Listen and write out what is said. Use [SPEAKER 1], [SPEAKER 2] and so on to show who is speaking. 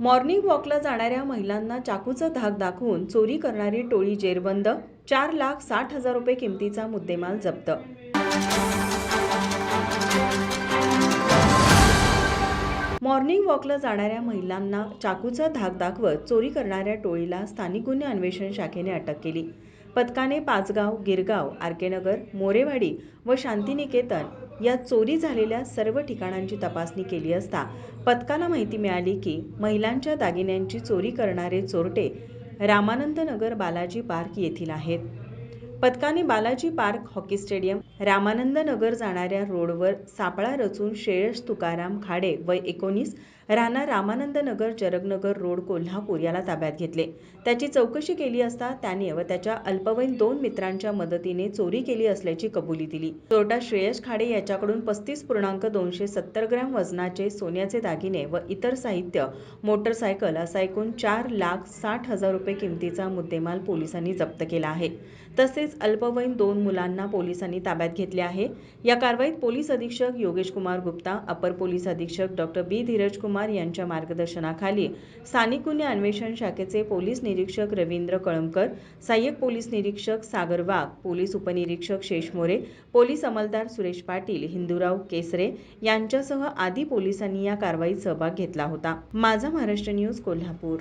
[SPEAKER 1] Morning वॉकला जाणाऱ्या महिलांना चाकूचा धाक दाखवून चोरी करणारी टोळी जेरबंद चार लाख साठ हजार रुपये किमतीचा मुद्देमाल जप्त. मॉर्निंग वॉकला जाणाऱ्या महिलांना चाकूचा धाक दाखवत चोरी करणाऱ्या टोळीला स्थानिक गुन्हे अन्वेषण शाखेने अटक केली. पथकाने पाचगाव गिरगाव आरकेनगर मोरेवाडी व शांतिनिकेतन या चोरी झालेल्या सर्व ठिकाणांची तपासणी केली असता पथकाला माहिती मिळाली की महिलांच्या दागिन्यांची चोरी करणारे चोरटे रामानंद नगर बालाजी पार्क येथील आहेत. पथकाने Balaji park hockey stadium Ramanand Nagar जाणाऱ्या रोडवर सापळा रचून श्रेयस तुकाराम खाडे वय एकोणीस राहणार रामानंद नगर जरगनगर रोड कोल्हापूर याला ताब्यात घेतले. त्याची चौकशी केली असता त्याने व त्याच्या अल्पवयीन दोन मित्रांच्या मदतीने चोरी केली असल्याची कबुली दिली. चोरटा श्रेयस खाडे याच्याकडून पस्तीस पूर्णांक दोनशे सत्तर ग्रॅम वजनाचे सोन्याचे दागिने व इतर साहित्य मोटरसायकल असा एकूण चार लाख साठ हजार रुपये किमतीचा मुद्देमाल पोलिसांनी जप्त केला आहे. तसेच तसेच अल्पवयीन दोन मुलांना पोलिसांनी ताब्यात घेतले आहे. या कारवाईत पोलीस अधीक्षक योगेश कुमार गुप्ता अपर पोलीस अधीक्षक डॉक्टर बी. धीरज कुमार यांच्या मार्गदर्शनाखाली स्थानिक गुन्हे अन्वेषण शाखेचे पोलीस निरीक्षक रवींद्र कळमकर सहाय्यक पोलीस निरीक्षक सागर वाघ पोलीस उपनिरीक्षक शेष मोरे पोलीस अंमलदार सुरेश पाटील हिंदूराव केसरे यांच्यासह आदी पोलिसांनी या कारवाईत सहभाग घेतला होता. माझा महाराष्ट्र न्यूज कोल्हापूर.